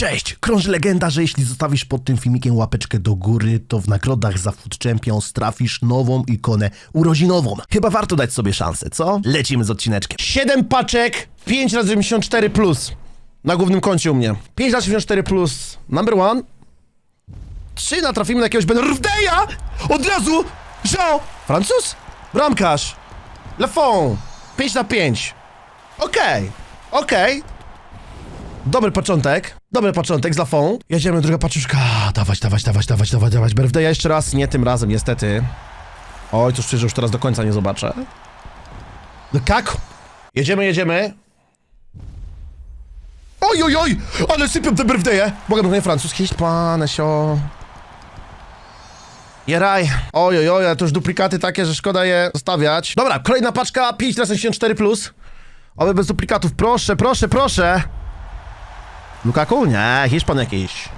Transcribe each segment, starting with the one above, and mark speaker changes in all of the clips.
Speaker 1: Cześć! Krąży legenda, że jeśli zostawisz pod tym filmikiem łapeczkę do góry, to w nagrodach za Food Champions trafisz nową ikonę urodzinową. Chyba warto dać sobie szansę, co? Lecimy z odcineczkiem. 7 paczek, 5 razy 94 plus. Na głównym koncie u mnie. 5 razy 94 plus. Number one. 3 natrafimy na jakiegoś Benrwdeja! Od razu! Jean! Francuz? Bramkarz! Lefon! 5 na 5. Okej, okej. Dobry początek. Dobry początek z Lafon. Jedziemy, druga paczuszka. Dawać, dawać, dawać, dawać, dawać, dawać. Birthday jeszcze raz. Nie tym razem, niestety. Oj, cóż, że już teraz do końca nie zobaczę. Lukaku. Jedziemy, jedziemy. Oj, oj, oj! Ale sypią te birthday'e. Mogę mówić francuz, hiszpanesio. Jeraj. Oj, oj, oj, ale to już duplikaty takie, że szkoda je zostawiać. Dobra, kolejna paczka, 5 razy 74+. plus. Oby bez duplikatów, proszę, proszę, proszę. Lukaku? Nie, Hiszpan jakiś.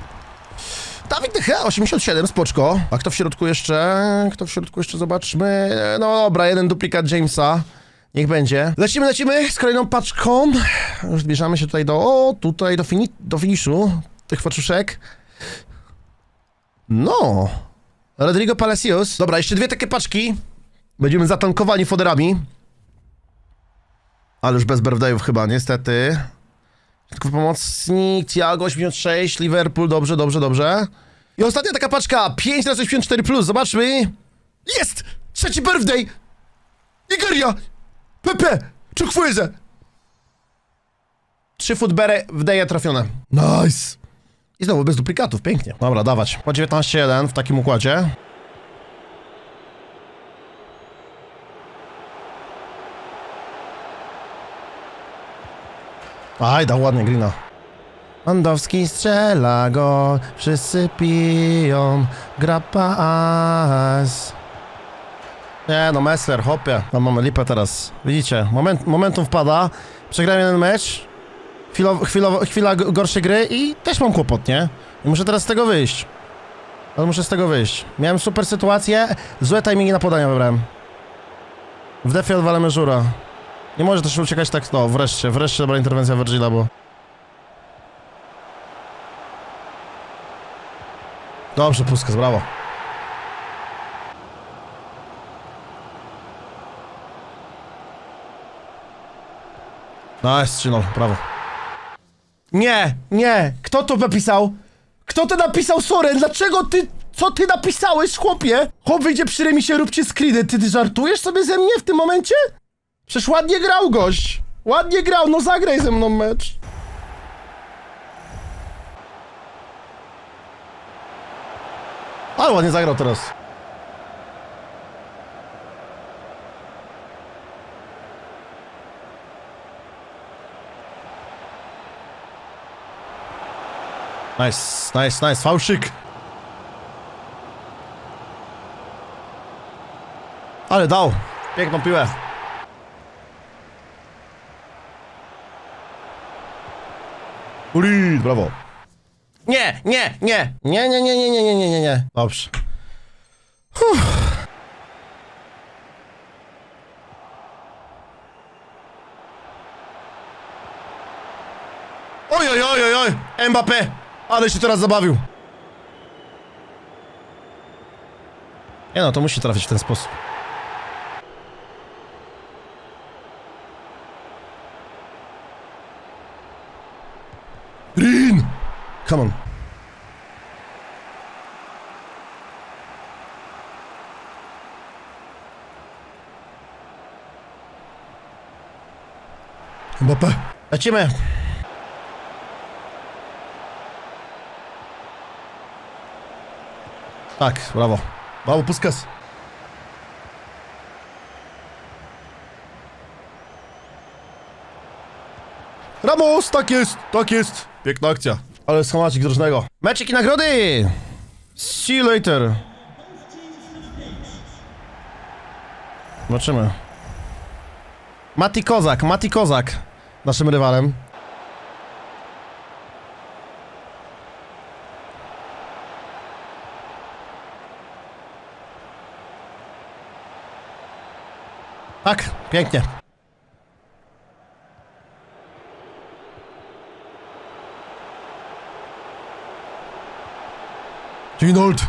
Speaker 1: Dawid De Gea, 87, spoczko. A kto w środku jeszcze? Kto w środku jeszcze? Zobaczmy. No dobra, jeden duplikat Jamesa. Niech będzie. Lecimy, lecimy z kolejną paczką. Już zbierzamy się tutaj do... O, tutaj do, fini do finiszu tych paczuszek. No. Rodrigo Palacios. Dobra, jeszcze dwie takie paczki. Będziemy zatankowani foderami. Ale już bez birthdayów chyba, niestety. Tylko pomocnik, Thiago 86, Liverpool, dobrze, dobrze, dobrze. I ostatnia taka paczka, 5 razy 84 plus, zobaczmy. Jest! Trzeci birthday! Nigeria! Pepe! Chukwueze! Trzy footbere w deje trafione. Nice! I znowu bez duplikatów, pięknie. Dobra, dawać. Po 19-1 w takim układzie. Aj, dał ładnie Grina. Mandowski strzela go, wszyscy piją, gra pas. Nie no, Messler, hopie. Tam mamy lipę teraz. Widzicie, moment, momentum wpada, przegrałem jeden mecz, chwilo, chwilo, chwila gorszej gry i też mam kłopot, nie? I muszę teraz z tego wyjść. Ale muszę z tego wyjść. Miałem super sytuację, złe timingi na podania wybrałem. W defie odwalamy żura. Nie może też uciekać tak, no wreszcie, wreszcie dobra interwencja Virgila, bo... Dobrze, Puskas, brawo. Nice, 3 brawo. Nie, nie, kto to napisał? Kto to napisał, Soren? Dlaczego ty... Co ty napisałeś, chłopie? Chłop wyjdzie przy remisie, róbcie screeny. Ty, ty żartujesz sobie ze mnie w tym momencie? Przecież ładnie grał gość. Ładnie grał, no zagraj ze mną mecz. Ale ładnie zagrał teraz. Nice, nice, nice, fałszyk. Ale dał. Piękną piłę. Ulid, brawo. Nie, nie, nie. Nie, nie, nie, nie, nie, nie, nie, nie, nie. Dobrze. Uff. Oj, oj, oj, oj, oj. Mbappé. Ale się teraz zabawił. Nie no, to musi trafić w ten sposób. Come on. Mbappé. Lecimy. Tak, brawo. Brawo, Puskas. Ramos, tak jest, tak jest. Piękna akcja. Ale schamacik drożnego. Meczek i nagrody! See you later. Zobaczymy. Mati Kozak, Mati Kozak. Naszym rywalem. Tak, pięknie. Tinold!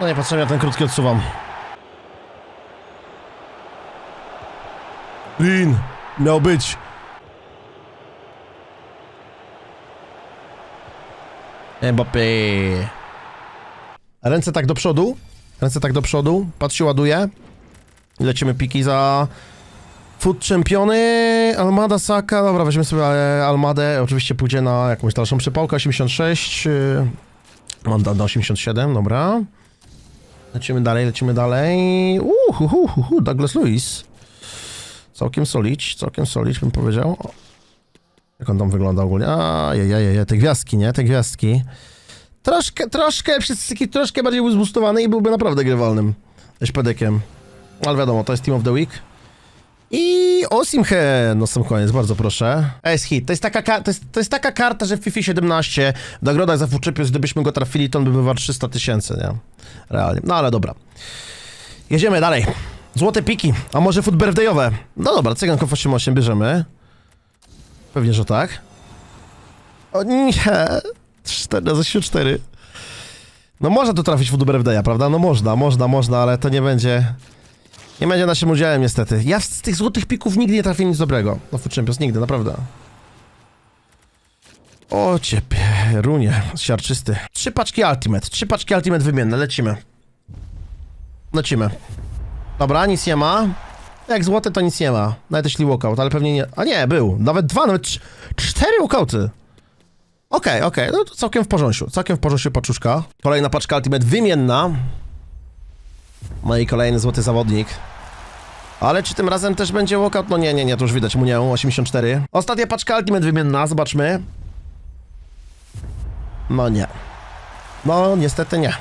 Speaker 1: No niepotrzebnie ja ten krótki odsuwam. Lin! Miał być! Mbappé. Ręce tak do przodu. Ręce tak do przodu. Patrz się ładuje. Lecimy piki za... Food Championy, Almada Saka, dobra, weźmy sobie e, Almadę, oczywiście pójdzie na jakąś dalszą przypałkę, 86, yy, Manda na 87, dobra. Lecimy dalej, lecimy dalej, uuu, hu, hu, hu, hu, Douglas Lewis. Całkiem solić, całkiem solić bym powiedział. O. Jak on tam wygląda ogólnie, ajajajaj, te gwiazdki, nie, te gwiazdki. Troszkę, troszkę, przez taki troszkę bardziej był zboostowany i byłby naprawdę grywalnym Szpedekiem. Ale wiadomo, to jest Team of the Week. I Osimhe na sam koniec, bardzo proszę. Ace hit. To jest, taka, ka- to, jest, to jest taka karta, że w FIFA 17 w nagrodach za Champions, gdybyśmy go trafili, to on by był wart 300 tysięcy, nie? Realnie. No ale dobra. Jedziemy dalej. Złote piki, a może food birthday'owe? No dobra, cyganków 88 bierzemy. Pewnie, że tak. O nie, 4 za 4. No można tu trafić food birthday'a, prawda? No można, można, można, ale to nie będzie... Nie będzie naszym udziałem niestety. Ja z tych złotych pików nigdy nie trafię nic dobrego. No Food Champions, nigdy, naprawdę. O ciebie, runie, siarczysty. Trzy paczki Ultimate, trzy paczki Ultimate wymienne, lecimy. Lecimy. Dobra, nic nie ma. Jak złote to nic nie ma. Nawet jeśli walkout, ale pewnie nie. A nie, był. Nawet dwa, nawet trz- cztery walkouty. Okej, okej, no to całkiem w porządku. Całkiem w porządku paczuszka. Kolejna paczka Ultimate wymienna. No i kolejny złoty zawodnik. Ale czy tym razem też będzie walkout? No nie, nie, nie, to już widać, Munię 84. Ostatnia paczka Ultimate wymienna, zobaczmy. No nie. No niestety nie.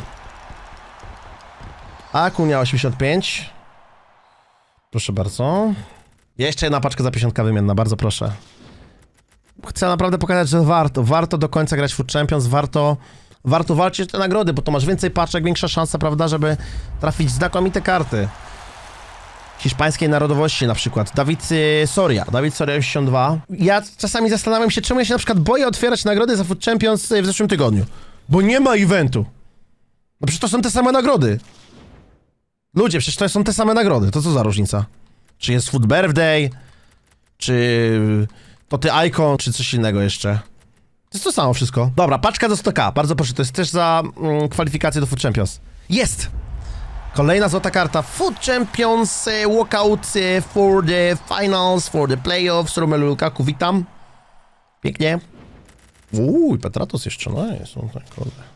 Speaker 1: Akunia 85. Proszę bardzo. Jeszcze jedna paczka za 50 wymienna, bardzo proszę. Chcę naprawdę pokazać, że warto, warto do końca grać Food Champions, warto, warto walczyć o te nagrody, bo to masz więcej paczek, większa szansa, prawda, żeby trafić znakomite karty. Hiszpańskiej narodowości na przykład. Dawid y, Soria, Dawid Soria 82. Ja czasami zastanawiam się, czemu ja się na przykład boję otwierać nagrody za Food Champions y, w zeszłym tygodniu. Bo nie ma eventu. No przecież to są te same nagrody. Ludzie, przecież to są te same nagrody. To co za różnica? Czy jest Food Birthday? Czy to ty Icon? Czy coś innego jeszcze? Jest to samo wszystko. Dobra, paczka do 100k. Bardzo proszę, to jest też za mm, kwalifikację do Food Champions. Jest! Kolejna złota karta. Food Champions e, Walkout e, for the finals, for the playoffs. Romelu Lukaku, witam. Pięknie. Uuu, Petratos jeszcze, no jest. No, tak, kurde.